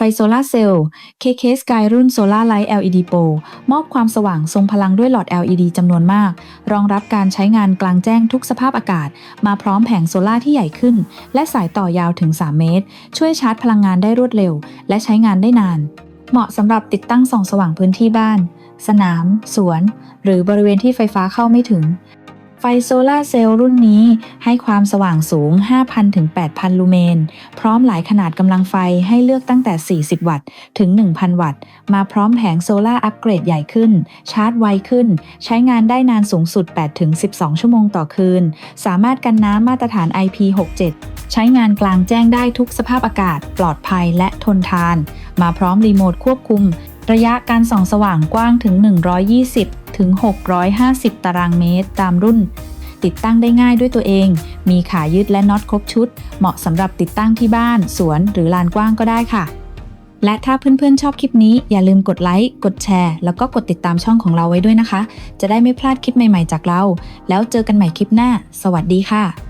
ไฟโซลาร์เซลล์ KK Sky รุ่น Solar Light LED Pro มอบความสว่างทรงพลังด้วยหลอด LED จำนวนมาก รองรับการใช้งานกลางแจ้งทุกสภาพอากาศ มาพร้อมแผงโซลาที่ใหญ่ขึ้น และสายต่อยาวถึง 3 เมตร ช่วยชาร์จพลังงานได้รวดเร็ว และใช้งานได้นาน เหมาะสำหรับติดตั้งส่องสว่างพื้นที่บ้าน สนาม สวน หรือบริเวณที่ไฟฟ้าเข้าไม่ถึง ไฟโซลาเซลล์รุ่นนี้ให้ความสว่างสูง 5,000 ถึง 8,000 ลูเมน พร้อมหลายขนาดกำลังไฟให้เลือกตั้งแต่ 40 วัตต์ ถึง 1,000 วัตต์ มาพร้อมแผงโซลาอัปเกรดใหญ่ขึ้น ชาร์จไวขึ้น ใช้งานได้นานสูงสุด 8 ถึง 12 ชั่วโมงต่อคืน สามารถกันน้ำมาตรฐาน IP67 ใช้งานกลางแจ้งได้ทุกสภาพอากาศ ปลอดภัยและทนทาน มาพร้อมรีโมทควบคุม ระยะการส่องสว่างกว้างถึง 120 ถึง 650 ตารางเมตรตามรุ่น ติดตั้งได้ง่ายด้วยตัวเอง มีขายึดและน็อตครบชุด เหมาะสำหรับติดตั้งที่บ้าน สวนหรือลานกว้างก็ได้ค่ะ และถ้าเพื่อนๆชอบคลิปนี้อย่าลืมกดไลค์กดแชร์ แล้วก็กดติดตามช่องของเราไว้ด้วยนะคะ จะได้ไม่พลาดคลิปใหม่ๆจากเรา แล้วเจอกันใหม่คลิปหน้า สวัสดีค่ะ